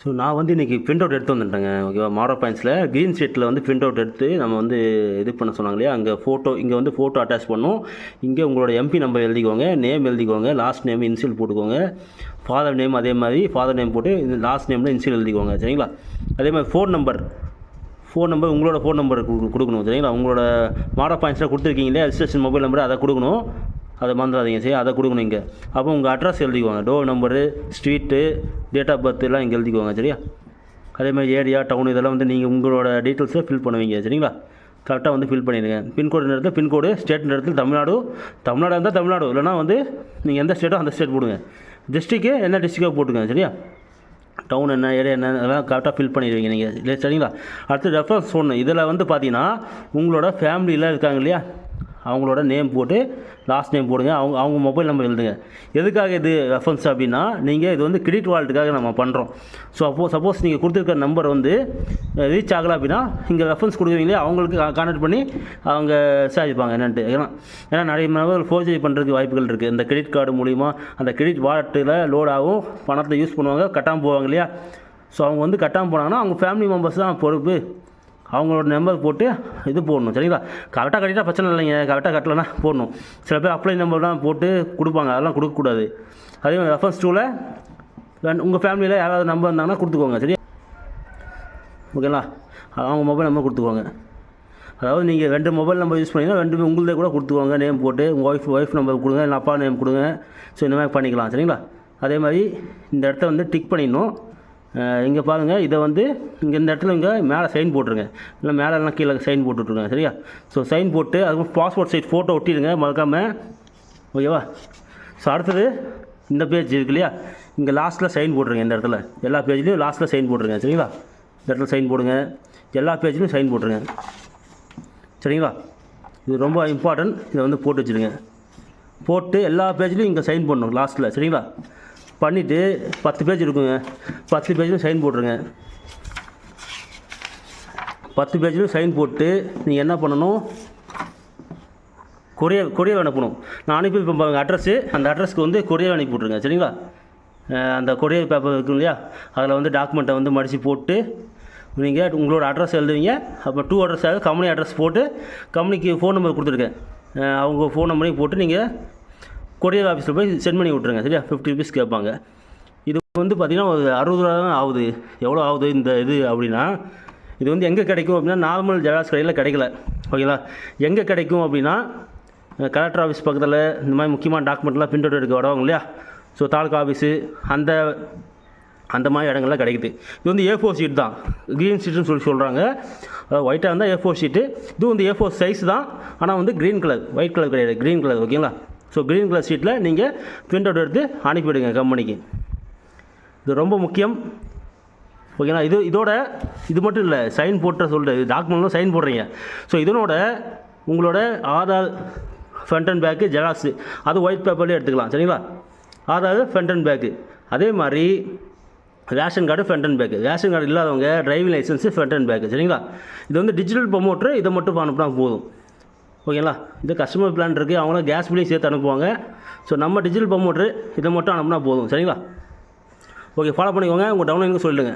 So நான் வந்து இன்றைக்கி பிரிண்ட் அவுட் எடுத்து வந்துட்டேங்க ஓகேவா மாடா பாயிண்ட்ஸில் க்ரீன் ஷீட்டில் வந்து பிரிண்ட் அவுட் எடுத்து நம்ம வந்து இது பண்ண சொன்னாங்க இல்லையா? அங்கே ஃபோட்டோ இங்கே வந்து ஃபோட்டோ அட்டாச் பண்ணும். இங்கே உங்களோட எம்பி நம்பர் எழுதிக்கோங்க நேம் எழுதிக்கோங்க லாஸ்ட் நேம் இன்சியல் போட்டுக்கோங்க. ஃபாதர் நேம் அதே மாதிரி ஃபாதர் நேம் போட்டு இந்த லாஸ்ட் நேமில் இன்சியல் எழுதிக்கோங்க சரிங்களா? அதே மாதிரி ஃபோன் நம்பர் ஃபோன் நம்பர் உங்களோட ஃபோன் நம்பர் கொடுக்கணும் சரிங்களா? உங்களோட மாடா பாயிண்ட்ஸில் கொடுத்துருக்கீங்களே ரிஜிஸ்ட்ரேஷன் மொபைல் நம்பர் அதை கொடுக்கணும். அதை மறந்துடாதீங்க சரி அதை கொடுக்கணும் இங்கே. அப்போ உங்கள் அட்ரஸ் எழுதிக்கோங்க. Door number street date of birth எல்லாம் இங்கே எழுதிக்கோங்க சரியா? அதே மாதிரி ஏரியா டவுன் இதெல்லாம் வந்து நீங்கள் உங்களோட டீட்டெயில்ஸை ஃபில் பண்ணுவீங்க சரிங்களா? கரெக்டாக வந்து ஃபில் பண்ணிடுங்க. பின்கோடு இடத்துல பின்கோடு ஸ்டேட் இடத்துல தமிழ்நாடு தமிழ்நாடாக இருந்தால் தமிழ்நாடு. இல்லைனா வந்து நீங்கள் எந்த ஸ்டேட்டோ அந்த ஸ்டேட் போடுங்க. டிஸ்ட்ரிக்கு என்ன டிஸ்ட்ரிக்காக போட்டுக்கோங்க சரியா? டவுன் என்ன ஏரியா என்ன அதெல்லாம் கரெக்டாக ஃபில் பண்ணிடுவீங்க நீங்கள் இல்லை சரிங்களா? அடுத்து ரெஃபரன்ஸ் ஒன்று இதில் வந்து பார்த்தீங்கன்னா உங்களோட ஃபேமிலியில் இருக்காங்க இல்லையா? அவங்களோட நேம் போட்டு லாஸ்ட் நேம் போடுங்க. அவங்க அவங்க மொபைல் நம்பர் எழுதுங்க. எதுக்காக இது ரெஃபரன்ஸ் அப்படின்னா நீங்கள் இது வந்து கிரெடிட் வாலெட்டுக்காக நம்ம பண்ணுறோம் ஸோ அப்போ சப்போஸ் நீங்கள் கொடுத்துருக்க நம்பர் வந்து ரீச் ஆகலை அப்படின்னா இங்கே ரெஃபரன்ஸ் கொடுக்குறீங்களே அவங்களுக்கு கான்டாக்ட் பண்ணி அவங்க விசாரிப்பாங்க என்னன்ட்டு. ஏன்னா ஏன்னா நிறைய நபர்கள் ஃபோர்ஜரி பண்ணுறதுக்கு வாய்ப்புகள் இருக்குது இந்த கிரெடிட் கார்டு மூலிமா அந்த கிரெடிட் வாலெட்டில் லோட் ஆகும் பணத்தை யூஸ் பண்ணுவாங்க கட்டாமல் போவாங்க இல்லையா? ஸோ அவங்க வந்து கட்டாமல் போனாங்கன்னா அவங்க ஃபேமிலி மெம்பர்ஸ் தான் பொறுப்பு. அவங்களோட நம்பர் போட்டு இது போடணும் சரிங்களா? கரெக்டாக கட்டிட்டா பிரச்சனை இல்லைங்க. கரெக்டாக கட்டலைன்னா போடணும். சில பேர் அப்ளை நம்பர்லாம் போட்டு கொடுப்பாங்க. அதெல்லாம் கொடுக்கக்கூடாது. அதே மாதிரி ரெஃபரன்ஸ் டூவில் உங்கள் ஃபேமிலியில் யாராவது நம்பர் இருந்தாங்கன்னா கொடுத்துக்கோங்க சரியா? ஓகேங்களா அவங்க மொபைல் நம்பர் கொடுத்துக்கோங்க. அதாவது நீங்கள் ரெண்டு மொபைல் நம்பர் யூஸ் பண்ணீங்கன்னா ரெண்டுமே உங்களுதே கூட கொடுத்துக்கோங்க. நேம் போட்டு உங்கள் ஒய்ஃப் ஒய்ஃப் நம்பர் கொடுங்க இல்லை அப்பா நேம் கொடுங்க. ஸோ இந்த மாதிரி பண்ணிக்கலாம் சரிங்களா? அதே மாதிரி இந்த இடத்த வந்து டிக் பண்ணிடணும். இங்கே பாருங்கள் இதை வந்து இங்கே இந்த இடத்துல இங்கே மேலே சைன் போட்டுருங்க. இல்லை மேலே கீழே சைன் போட்டுட்ருங்க சரியா? ஸோ சைன் போட்டு அதுக்கு பாஸ்போர்ட் சைஸ் ஃபோட்டோ ஒட்டிடுங்க மறக்காமல் ஓகேவா ஸோ அடுத்தது இந்த பேஜ் இருக்கு இல்லையா? இங்கே லாஸ்ட்டில் சைன் போட்டுருங்க இந்த இடத்துல. எல்லா பேஜ்லேயும் லாஸ்ட்டில் சைன் போட்டுருங்க சரிங்களா? இந்த இடத்துல சைன் போடுங்க. எல்லா பேஜ்லேயும் சைன் போட்டுருங்க. சரிங்களா? இது ரொம்ப இம்பார்ட்டன்ட் இதை வந்து போட்டு வச்சுருங்க. போட்டு எல்லா பேஜ்லேயும் இங்கே சைன் பண்ணணும் லாஸ்ட்டில் சரிங்களா? பண்ணிவிட்டு பத்து பேஜ் இருக்குங்க. பத்து பேஜ்லையும் சைன் போட்டுருங்க. பத்து பேஜிலும் சைன் போட்டு நீங்கள் என்ன பண்ணணும்? கொரியர் கொரியர் அனுப்பணும். நான் அனுப்பி இப்போ அட்ரஸ்ஸு அந்த அட்ரஸ்க்கு வந்து கொரியர் அனுப்பி விட்ருங்க சரிங்களா? அந்த கொரியர் பேப்பர் இருக்கும் இல்லையா? அதில் வந்து டாக்குமெண்ட்டை வந்து மடித்து போட்டு நீங்கள் உங்களோட அட்ரஸ் எழுதுவீங்க. அப்போ டூ அட்ரஸ் ஆகுது கம்பெனி அட்ரஸ் போட்டு கம்பெனிக்கு ஃபோன் நம்பர் கொடுத்துருக்கேன். அவங்க ஃபோன் நம்பரையும் போட்டு நீங்கள் கொரியர் ஆஃபீஸில் போய் சென்ட் பண்ணி விட்ருங்க சரியா? ஃபிஃப்டி ருபீஸ் கேட்பாங்க. வந்து பார்த்திங்கன்னா ஒரு அறுபது ரூபா தான் ஆகுது. எவ்வளோ ஆகுது இந்த இது அப்படின்னா இது வந்து எங்கே கிடைக்கும் அப்படின்னா நார்மல் ஜெராக்ஸ் கடையில் கிடைக்கல. ஓகேங்களா? எங்கே கிடைக்கும் அப்படின்னா கலெக்டர் ஆஃபீஸ் பக்கத்தில் இந்த மாதிரி முக்கியமான டாக்குமெண்ட்லாம் பிரிண்ட் அவுட் எடுக்க வரவங்க இல்லையா? ஸோ தாலுக்கா ஆஃபீஸு அந்த அந்த மாதிரி இடங்கள்லாம் கிடைக்குது. இது வந்து ஏ ஃபோர் ஷீட் தான். க்ரீன் ஷீட்னு சொல்லி சொல்கிறாங்க ஒயிட்டாக இருந்தால் ஏ ஃபோர் ஷீட்டு இது வந்து ஏ ஃபோர் சைஸ் தான். ஆனால் வந்து க்ரீன் கலர் ஒயிட் கலர் கிடையாது. க்ரீன் கலர் ஓகேங்களா? ஸோ க்ரீன் கலர் ஷீட்டில் நீங்கள் பிரிண்ட் அவுட் எடுத்து அனுப்பிவிடுங்க கம்பெனிக்கு இது ரொம்ப முக்கியம். ஓகேங்களா? இது இதோட இது மட்டும் இல்லை சைன் போட்ட சொல்லிட்டு டாக்குமெண்ட்லாம் சைன் போடுறீங்க. ஸோ இதனோட உங்களோட Aadhaar front and back xerox அது ஒயிட் பேப்பர்லேயே எடுத்துக்கலாம். சரிங்களா? ஆதார் ஃப்ரண்ட் அண்ட் பேக்கு அதே மாதிரி ration card front and back ration card இல்லாதவங்க driving licence front and back சரிங்களா? இது வந்து டிஜிட்டல் ப்ரொமோட்ரு இதை மட்டும் அனுப்புனா போதும். ஓகேங்களா? இது கஸ்டமர் பிளான் இருக்குது அவங்களும் கேஸ் பில்லையும் சேர்த்து அனுப்புவாங்க. ஸோ நம்ம டிஜிட்டல் ப்ரொமோட்ரு இதை மட்டும் அனுப்புனா போதும். சரிங்களா? ஓகே ஃபாலோ பண்ணிக்கோங்க. உங்கள் டவுன்லைனுக்கு சொல்லிடுங்க.